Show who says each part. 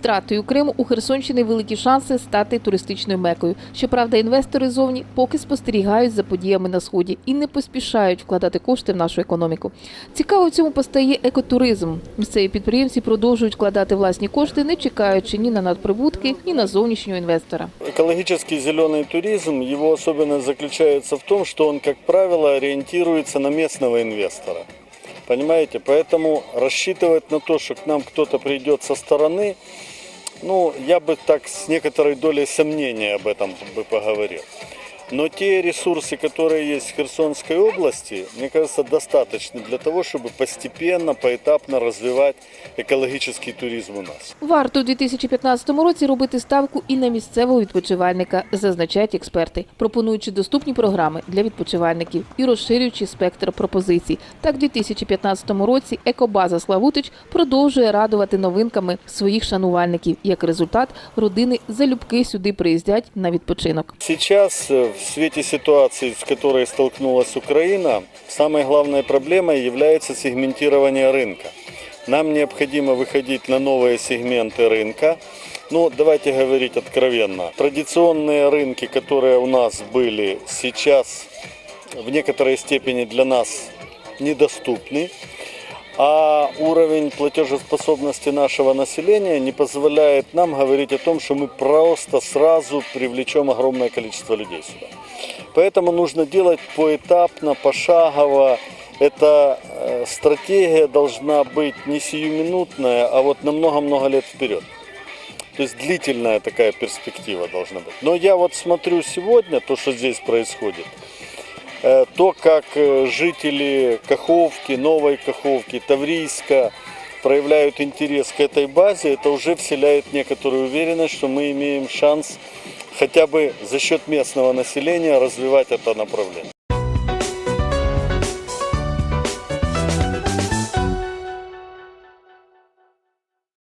Speaker 1: втратою Криму у Херсонщини великі шанси стати туристичною мекою. Щоправда, інвестори зовні поки спостерігають за подіями на сході і не поспішають вкладати кошти в нашу економіку. Цікаво в цьому постає екотуризм. Місцеві підприємці продовжують вкладати власні кошти, не чекаючи ні на надприбутки, ні на зовнішнього інвестора.
Speaker 2: Экологический зеленый туризм, его особенность заключается в том, что он, как правило, ориентируется на местного инвестора. Понимаете? Поэтому рассчитывать на то, что к нам кто-то придет со стороны, ну, я бы так с некоторой долей сомнения об этом бы поговорил. Но те ресурсы, которые есть в Херсонской области, мне кажется, достаточны для того, чтобы постепенно, поэтапно развивать экологический туризм у нас.
Speaker 1: Варто у 2015 році робити ставку і на місцевого відпочивальника, зазначають експерти, пропонуючи доступні програми для відпочивальників і розширюючи спектр пропозицій. Так, у 2015 році екобаза Славутич продовжує радувати новинками своїх шанувальників. Як результат, родини залюбки сюди приїздять на відпочинок.
Speaker 2: Сейчас э, в свете ситуации, с которой столкнулась Украина, самой главной проблемой является сегментирование рынка. Нам необходимо выходить на новые сегменты рынка. Ну, давайте говорить откровенно. Традиционные рынки, которые у нас были, сейчас в некоторой степени для нас недоступны. А уровень платежеспособности нашего населения не позволяет нам говорить о том, что мы просто сразу привлечем огромное количество людей сюда. Поэтому нужно делать поэтапно, пошагово. Эта э, стратегия должна быть не сиюминутная, а вот на много-много лет вперед. То есть длительная такая перспектива должна быть. Но я вот смотрю сегодня то, что здесь происходит. Э, то, как э, жители Каховки, Новой Каховки, Таврийска проявляют интерес к этой базе, это уже вселяет некоторую уверенность, что мы имеем шанс хотя бы за счет местного населения развивать это направление.